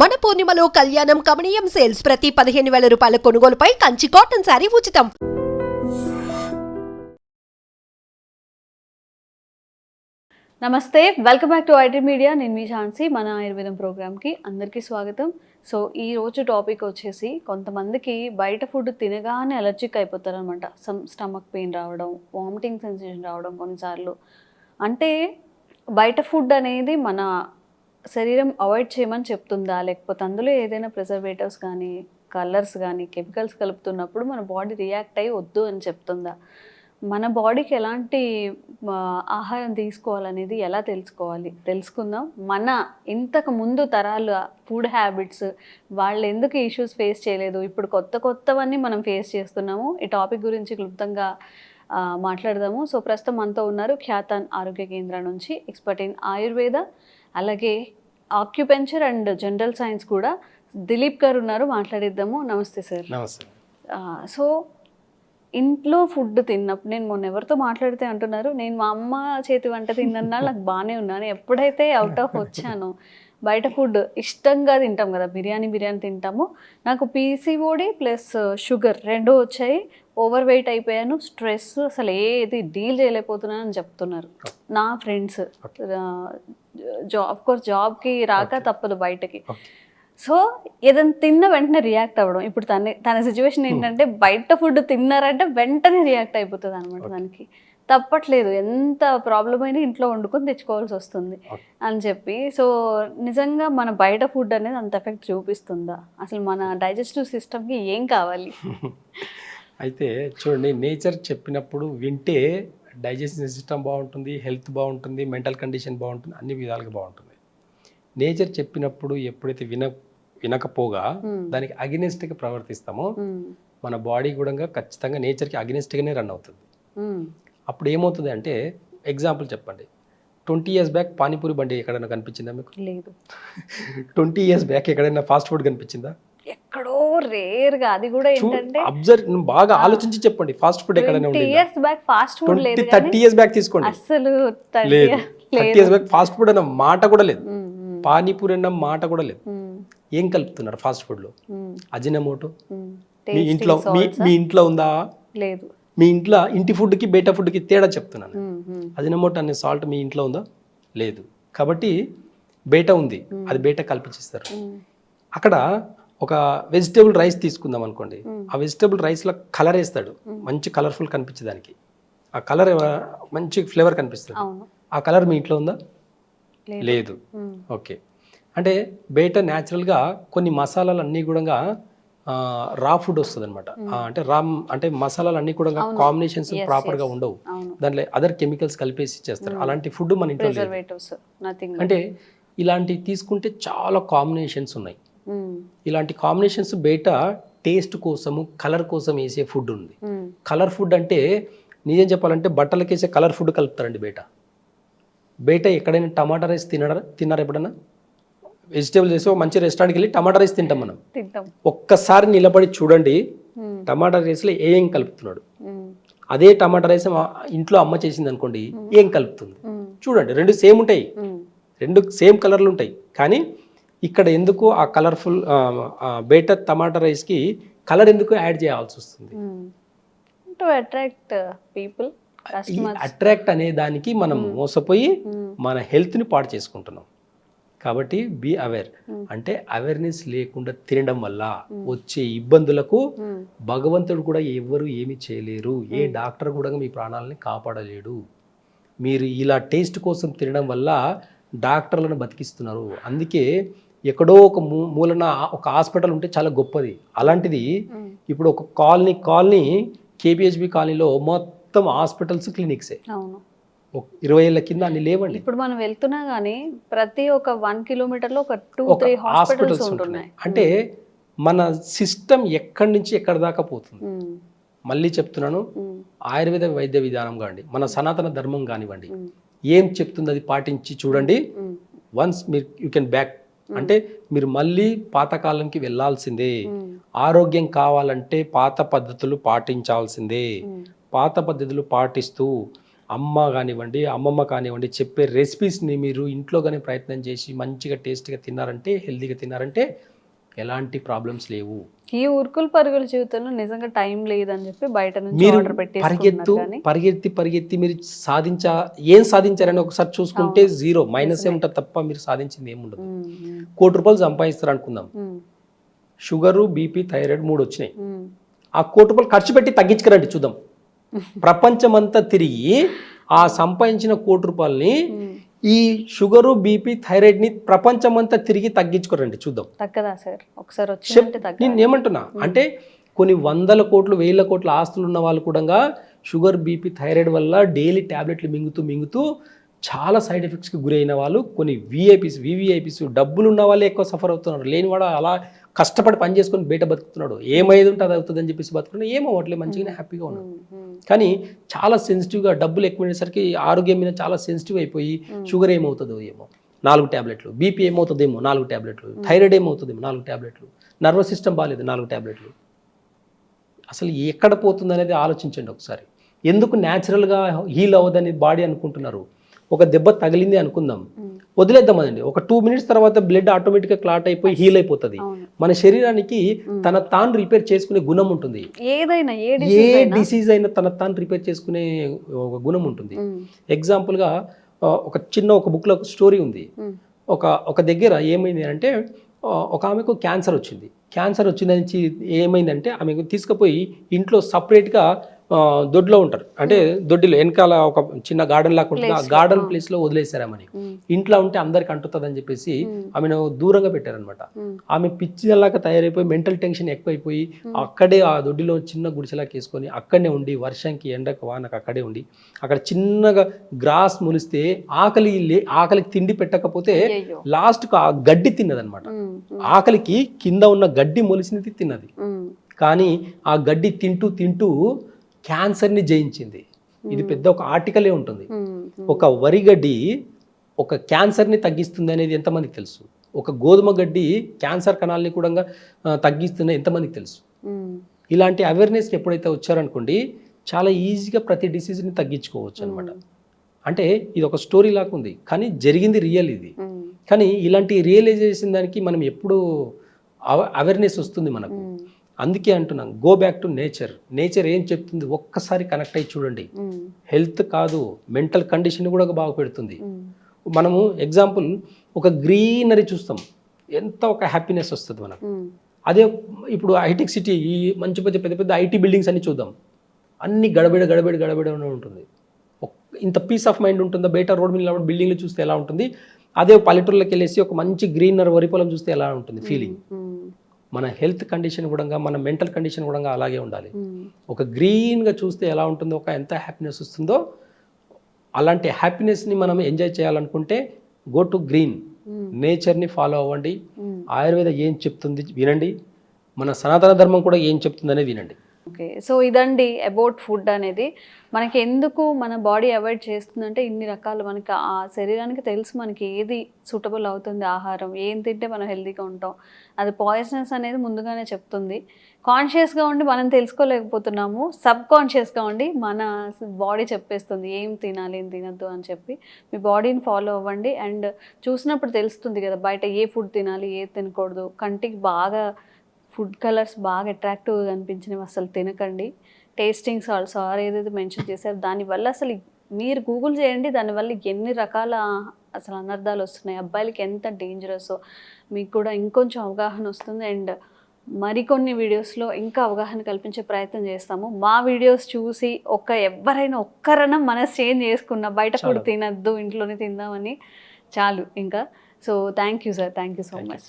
మన పూర్ణిమలో కళ్యాణం కమనీయం సేల్స్ ప్రతి పదిహేను వేల రూపాయల కొనుగోలుపై కంచి కాటన్ శారీ ఉచితం. నమస్తే welcome back to IT media. నేను మీ ఝాన్సీ మన ఆయుర్వేదం ప్రోగ్రామ్కి అందరికీ స్వాగతం. సో ఈ రోజు టాపిక్ వచ్చేసి కొంతమందికి బయట ఫుడ్ తినగానే అలర్జిక్ అయిపోతారు అనమాట సమ్ స్టమక్ పెయిన్ రావడం వామిటింగ్ సెన్సేషన్ రావడం కొన్నిసార్లు. అంటే బయట ఫుడ్ అనేది మన శరీరం అవాయిడ్ చేయమని చెప్తుందా? లేకపోతే అందులో ఏదైనా ప్రిజర్వేటివ్స్ కానీ కలర్స్ కానీ కెమికల్స్ కలుపుతున్నప్పుడు మన బాడీ రియాక్ట్ అయ్యి వద్దు అని చెప్తుందా? మన బాడీకి ఎలాంటి ఆహారం తీసుకోవాలనేది ఎలా తెలుసుకోవాలి? తెలుసుకుందాం. మన ఇంతకు ముందు తరాలు ఫుడ్ హ్యాబిట్స్ వాళ్ళు ఎందుకు ఇష్యూస్ ఫేస్ చేయలేదు? ఇప్పుడు కొత్త కొత్తవన్నీ మనం ఫేస్ చేస్తున్నాము. ఈ టాపిక్ గురించి క్లుప్తంగా మాట్లాడదాము. సో ప్రస్తుతం మనతో ఉన్నారు ఖ్యాతాన్ ఆరోగ్య కేంద్రం నుంచి ఎక్స్పర్ట్ ఇన్ ఆయుర్వేద అలాగే ఆక్యుపెంచర్ అండ్ జనరల్ సైన్స్ కూడా దిలీప్ గారు ఉన్నారు. మాట్లాడిద్దాము. నమస్తే సార్. నమస్తే. సో ఇంట్లో ఫుడ్ తిన్నప్పుడు నేను మొన్న ఎవరితో మాట్లాడితే అంటున్నారు నేను మా అమ్మ చేతి వంట తిన్నా నాకు బాగానే ఉన్నాను ఎప్పుడైతే అవుట్ ఆఫ్ వచ్చానో బయట ఫుడ్ ఇష్టంగా తింటాం కదా బిర్యానీ బిర్యానీ తింటాము. నాకు పీసీఓడి ప్లస్ షుగర్ రెండు వచ్చాయి. ఓవర్ వెయిట్ అయిపోయాను స్ట్రెస్ అసలు ఏది డీల్ చేయలేకపోతున్నాను అని చెప్తున్నారు నా ఫ్రెండ్స్ జాబ్ కోర్స్ జాబ్కి రాక తప్పదు బయటకి. సో ఏదైనా తిన్న వెంటనే రియాక్ట్ అవ్వడం. ఇప్పుడు తన తన సిచ్యువేషన్ ఏంటంటే బయట ఫుడ్ తిన్నారంటే వెంటనే రియాక్ట్ అయిపోతుంది అనమాట దానికి. తప్పట్లేదు. ఎంత ప్రాబ్లం అయినా ఇంట్లో వండుకొని తెచ్చుకోవాల్సి వస్తుంది. అని చెప్పి. సో నిజంగా మన బయట ఫుడ్ అనేది అంత ఎఫెక్ట్ చూపిస్తుందా? అసలు మన డైజెస్టివ్ సిస్టమ్కి ఏం కావాలి? అయితే చూడండి నేచర్ చెప్పినప్పుడు వింటే డైజెషన్ సిస్టమ్ బాగుంటుంది హెల్త్ బాగుంటుంది మెంటల్ కండిషన్ బాగుంటుంది అన్ని విధాలుగా బాగుంటుంది నేచర్ చెప్పినప్పుడు ఎప్పుడైతే విన వినకపోగా. దానికి అగెనిస్ట్గా ప్రవర్తిస్తామో. మన బాడీ కూడా ఖచ్చితంగా నేచర్కి అగెనిస్ట్గానే రన్ అవుతుంది. అప్పుడు ఏమవుతుంది అంటే ఎగ్జాంపుల్ చెప్పండి ట్వంటీ ఇయర్స్ బ్యాక్ పానీపూరి బండి ఎక్కడైనా కనిపించిందా మీకు లేదు ట్వంటీ ఇయర్స్ బ్యాక్ ఎక్కడైనా ఫాస్ట్ ఫుడ్ కనిపించిందా ఎక్కడో రేర్గా అది కూడా ఏంటంటే అబ్జర్వ్ బాగా ఆలోచించి చెప్పండి. ఫాస్ట్ ఫుడ్ ఉండిందా? ఇయర్స్ బ్యాక్ ఫాస్ట్ ఫుడ్ లేదు థర్టీ ఇయర్స్ బ్యాక్ తీసుకోండి. అసలు లేదు. Thirty years back fast food అన్న మాట కూడా లేదు. పానీపూరి అన్న మాట కూడా లేదు. ఏం కలుపుతున్నారు ఫాస్ట్ ఫుడ్లో మ్మ్. అజినమోటో. మీ ఇంట్లో మీ ఇంట్లో ఉందా? లేదు. మీ ఇంట్లో ఇంటి ఫుడ్కి బయట ఫుడ్కి తేడా చెప్తున్నాను. అజినమోటో అనే సాల్ట్ మీ ఇంట్లో ఉందా? లేదు. కాబట్టి బయట ఉంది. అది బయట కల్పించేస్తారు. అక్కడ ఒక వెజిటేబుల్ రైస్ తీసుకుందాం అనుకోండి. ఆ వెజిటేబుల్ రైస్లో కలర్ వేస్తాడు. మంచి కలర్ఫుల్ కనిపించేదానికి ఆ కలర్ మంచి ఫ్లేవర్ కనిపిస్తుంది. ఆ కలర్ మీ ఇంట్లో ఉందా? లేదు. ఓకే. అంటే బయట న్యాచురల్గా కొన్ని మసాలాలు అన్నీ కూడా రా ఫుడ్ వస్తుంది అనమాట అంటే రా అంటే మసాలాలు అన్నీ కూడా కాంబినేషన్స్ ప్రాపర్గా. ఉండవు. దాంట్లో అదర్ కెమికల్స్ కలిపేసి చేస్తారు అలాంటి ఫుడ్ మన ఇంట్లో అంటే ఇలాంటివి తీసుకుంటే చాలా కాంబినేషన్స్ ఉన్నాయి. ఇలాంటి కాంబినేషన్స్ బయట టేస్ట్ కోసము కలర్ కోసం వేసే ఫుడ్ ఉంది. కలర్ ఫుడ్ అంటే నిజం చెప్పాలంటే బట్టలకి వేసే కలర్ ఫుడ్ కలుపుతారండి బయట. బయట ఎక్కడైనా టమాటా రైస్ తినడా తిన్నారా ఎప్పుడన్నా? వెజిటేబుల్ చేసి ఒక మంచి రెస్టారెంట్కి వెళ్ళి టమాటా రైస్ తింటాం మనం. ఒక్కసారి నిలబడి చూడండి మ్మ్. టమాటా రైస్లో ఏం కలుపుతున్నాడు. అదే టమాటా రైస్ ఇంట్లో అమ్మ చేసింది అనుకోండి ఏం కలుపుతుంది. చూడండి రెండు సేమ్ ఉంటాయి. రెండు సేమ్ కలర్లు ఉంటాయి. కానీ ఇక్కడ ఎందుకు ఆ కలర్ఫుల్ బయట టమాటా రైస్కి కలర్ ఎందుకు యాడ్ చేయాల్సి వస్తుంది. టు అట్రాక్ట్ పీపుల్ అట్రాక్ట్ అనే దానికి మనం మోసపోయి మ్మ్. మన హెల్త్ని పాడు చేసుకుంటున్నాం. కాబట్టి బీ అవేర్. అంటే అవేర్నెస్ లేకుండా తినడం వల్ల వచ్చే ఇబ్బందులకు. భగవంతుడు కూడా ఎవరు ఏమి చేయలేరు. ఏ డాక్టర్ కూడా మీ ప్రాణాలని కాపాడలేడు. మీరు ఇలా టేస్ట్ కోసం తినడం వల్ల డాక్టర్లను బతికిస్తున్నారు. అందుకే ఎక్కడో ఒక మూలన ఒక హాస్పిటల్ ఉంటే చాలా గొప్పది. అలాంటిది. ఇప్పుడు ఒక కాలనీ కాలనీ కేపిహెచ్బి కాలనీలో మొత్తం హాస్పిటల్స్ క్లినిక్సే. ఇరవై ఏళ్ళ కింద అన్ని లేవండి. ఇప్పుడు మనం వెళ్తున్నా గానీ ప్రతి ఒక వన్ కిలోమీటర్లో ఒక టూ త్రీ హాస్పిటల్స్ ఉంటున్నాయి. అంటే మన సిస్టమ్ ఎక్కడి నుంచి ఎక్కడి దాకా పోతుంది. మళ్ళీ చెప్తున్నాను. ఆయుర్వేద వైద్య విధానం కానివ్వండి మన సనాతన ధర్మం కానివ్వండి. ఏం చెప్తుంది అది పాటించి చూడండి. వన్స్ మీరు యూ కెన్ బ్యాక్ అంటే మీరు మళ్ళీ పాతకాలంకి వెళ్ళాల్సిందే మ్మ్. ఆరోగ్యం కావాలంటే పాత పద్ధతులు పాటించాల్సిందే. పాత పద్ధతులు పాటిస్తూ అమ్మ కానివ్వండి అమ్మమ్మ కానివ్వండి చెప్పే రెసిపీస్ని మీరు ఇంట్లో కానీ ప్రయత్నం చేసి మంచిగా టేస్ట్గా తిన్నారంటే హెల్తీగా తిన్నారంటే ఎలాంటి ప్రాబ్లమ్స్ లేవు. ఈ ఉరుకులు పరుగుల జీవితంలో నిజంగా టైం లేదని చెప్పి బయట నుంచి మీరు ఆర్డర్ పరిగెత్తు పరిగెత్తి పరిగెత్తి మీరు సాధించా ఏం సాధించారని ఒకసారి చూసుకుంటే జీరో మైనస్ ఏ ఉంటుంది తప్ప మీరు సాధించింది ఏమి ఉండదు. ఉమ్, ఉమ్, కోటి రూపాయలు సంపాదిస్తారు అనుకుందాం. షుగరు బీపీ థైరాయిడ్ మూడు వచ్చినాయి. ఆ కోటి రూపాయలు ఖర్చు పెట్టి తగ్గించుకురండి చూద్దాం. ప్రపంచమంతా తిరిగి ఆ సంపాదించిన కోటి రూపాయలని. ఈ షుగరు బీపీ థైరాయిడ్ని ప్రపంచమంతా తిరిగి తగ్గించుకోరండి. చూద్దాం. తగ్గదా సార్? ఒకసారి నేను ఏమంటున్నా? అంటే కొన్ని వందల కోట్లు వేల కోట్ల ఆస్తులు ఉన్న వాళ్ళు కూడా షుగర్ బీపీ థైరాయిడ్ వల్ల డైలీ టాబ్లెట్లు మింగుతూ మింగుతూ చాలా సైడ్ ఎఫెక్ట్స్కి గురైన వాళ్ళు కొన్ని విఐపీస్ వివిఐపీస్ డబ్బులు ఉన్న వాళ్ళే ఎక్కువ సఫర్ అవుతున్నారు. లేనివాడు అలా కష్టపడి పని చేసుకొని బయట బతుకుతున్నాడు. ఏమైంది ఉంటే అది అవుతుంది అని చెప్పేసి బతుకున్నాడు. ఏమో అట్లే మంచిగానే హ్యాపీగా ఉన్నాడు. కానీ చాలా సెన్సిటివ్గా డబ్బులు ఎక్కువైనసరికి ఆరోగ్యం మీద చాలా సెన్సిటివ్ అయిపోయి షుగర్ ఏమవుతుందో ఏమో. నాలుగు ట్యాబ్లెట్లు బీపీ ఏమవుతుందేమో? నాలుగు ట్యాబ్లెట్లు థైరాయిడ్ ఏమవుతుందేమో? నాలుగు ట్యాబ్లెట్లు నర్వస్ సిస్టమ్ బాగాలేదు నాలుగు ట్యాబ్లెట్లు అసలు ఎక్కడ పోతుంది అనేది ఆలోచించండి ఒకసారి. ఎందుకు న్యాచురల్గా హీల్ అవ్వదని బాడీ అనుకుంటున్నారు? ఒక దెబ్బ తగిలింది అనుకుందాం. వదిలేద్దామండి. ఒక టూ మినిట్స్ తర్వాత బ్లడ్ ఆటోమేటిక్గా క్లాట్ అయిపోయి హీల్ అయిపోతుంది. మన శరీరానికి తన తాను రిపేర్ చేసుకునే గుణం ఉంటుంది. ఏదైనా ఏ డిసీజ్ అయినా. తన తాను రిపేర్ చేసుకునే ఒక గుణం ఉంటుంది. ఎగ్జాంపుల్గా ఒక చిన్న ఒక బుక్లో ఒక స్టోరీ ఉంది. ఒక ఒక దగ్గర ఏమైంది అంటే ఒక ఆమెకు క్యాన్సర్ వచ్చింది. క్యాన్సర్ వచ్చిందని ఏమైందంటే ఆమెకు తీసుకుపోయి ఇంట్లో సపరేట్గా దొడ్లో ఉంటారు. అంటే దొడ్డిలో వెనకాల ఒక చిన్న గార్డెన్ లాగా ఉంటుంది. ఆ గార్డెన్ ప్లేస్లో వదిలేశారు ఆమెని ఉమ్, ఇంట్లో ఉంటే అందరికి అంటుతుందని చెప్పేసి ఉమ్, ఆమెను దూరంగా పెట్టారనమాట ఆమె పిచ్చిలాగా తయారైపోయి మెంటల్ టెన్షన్ ఎక్కువైపోయి అక్కడే ఆ దొడ్డిలో చిన్న గుడిసెలాగా వేసుకొని అక్కడనే ఉండి వర్షంకి ఎండకు వానకు అక్కడే ఉండి అక్కడ చిన్నగా గ్రాస్ మొలిస్తే ఆకలి లే- ఆకలికి తిండి పెట్టకపోతే. లాస్ట్కు ఆ గడ్డి తిన్నదనమాట ఆకలికి కింద ఉన్న గడ్డి మొలిసినది తిన్నది. కానీ ఆ గడ్డి తింటూ తింటూ క్యాన్సర్ని జయించింది. ఇది పెద్ద ఒక ఆర్టికలే ఉంటుంది. ఒక వరి గడ్డి ఒక క్యాన్సర్ని తగ్గిస్తుంది అనేది ఎంతమందికి తెలుసు? ఒక గోధుమ గడ్డి క్యాన్సర్ కణాలని కూడా తగ్గిస్తుంది ఎంతమందికి తెలుసు? ఇలాంటి అవేర్నెస్కి ఎప్పుడైతే వచ్చారనుకోండి చాలా ఈజీగా ప్రతి డిసీజ్ని తగ్గించుకోవచ్చు అనమాట అంటే ఇది ఒక స్టోరీ లాగా ఉంది. కానీ జరిగింది రియల్ ఇది. కానీ ఇలాంటి రియలైజేషన్ దానికి మనం ఎప్పుడు అవేర్నెస్ వస్తుంది మనకు. అందుకే అంటున్నాం go back to nature nature ఏం చెప్తుంది? ఒక్కసారి కనెక్ట్ అయ్యి చూడండి. హెల్త్ కాదు మెంటల్ కండిషన్ కూడా బాగా పెడుతుంది. ఉమ్, మనము ఎగ్జాంపుల్ ఒక గ్రీనరీ చూస్తాం. ఎంత ఒక హ్యాపీనెస్ వస్తుంది మనకు. అదే ఇప్పుడు హైటెక్ సిటీ ఈ మంచి పెద్ద పెద్ద పెద్ద ఐటీ బిల్డింగ్స్ అన్ని చూద్దాం. అన్ని గడబిడ గడబిడ గడబిడ ఉంటుంది. ఇంత పీస్ ఆఫ్ మైండ్ ఉంటుందా? బయట రోడ్ మీద బిల్డింగ్లు చూస్తే ఎలా ఉంటుంది? అదే పల్లెటూర్లోకి వెళ్ళేసి ఒక మంచి గ్రీనర్ వరి పొలం చూస్తే ఎలా ఉంటుంది? ఫీలింగ్ మన హెల్త్ కండిషన్ కూడా మన మెంటల్ కండిషన్ కూడా అలాగే ఉండాలి. ఒక గ్రీన్గా చూస్తే ఎలా ఉంటుందో ఒక ఎంత హ్యాపీనెస్ వస్తుందో అలాంటి హ్యాపీనెస్ని మనం ఎంజాయ్ చేయాలనుకుంటే గో టు గ్రీన్. నేచర్ని ఫాలో అవ్వండి. ఆయుర్వేద ఏం చెప్తుంది వినండి. మన సనాతన ధర్మం కూడా ఏం చెప్తుందనే వినండి. ఓకే సో ఇదండి అబౌట్ ఫుడ్ అనేది. మనకి ఎందుకు మన బాడీ అవాయిడ్ చేస్తుందంటే ఇన్ని రకాలు మనకి ఆ శరీరానికి తెలుసు మనకి ఏది సూటబుల్ అవుతుంది ఆహారం ఏం తింటే మనం హెల్తీగా ఉంటాం. అది పాయిజనస్ అనేది ముందుగానే చెప్తుంది. కాన్షియస్గా ఉండి మనం తెలుసుకోలేకపోతున్నాము. సబ్ కాన్షియస్గా ఉండి మన బాడీ చెప్పేస్తుంది ఏం తినాలి ఏం తినద్దు అని చెప్పి. మీ బాడీని ఫాలో అవ్వండి. అండ్ చూసినప్పుడు తెలుస్తుంది కదా బయట ఏ ఫుడ్ తినాలి ఏ తినకూడదు. కంటికి బాగా ఫుడ్ కలర్స్ బాగా అట్రాక్టివ్గా కనిపించినవి అసలు తినకండి. టేస్టింగ్ సాల్ట్స్ ఆర్ ఏదైతే మెన్షన్ చేశారో దానివల్ల అసలు మీరు గూగుల్ చేయండి దానివల్ల ఎన్ని రకాల అసలు అనర్థాలు వస్తున్నాయి అబ్బాయిలకి ఎంత డేంజరస్ మీకు కూడా ఇంకొంచెం అవగాహన వస్తుంది అండ్ మరికొన్ని వీడియోస్లో ఇంకా అవగాహన కల్పించే ప్రయత్నం చేస్తాము. మా వీడియోస్ చూసి ఒక ఎవరైనా ఒక్కరన్నా మనసు చేంజ్ చేసుకున్న బయట చాలు. తినద్దు ఇంట్లోనే తిందామని చాలు ఇంకా. So thank you sir thank you so. Much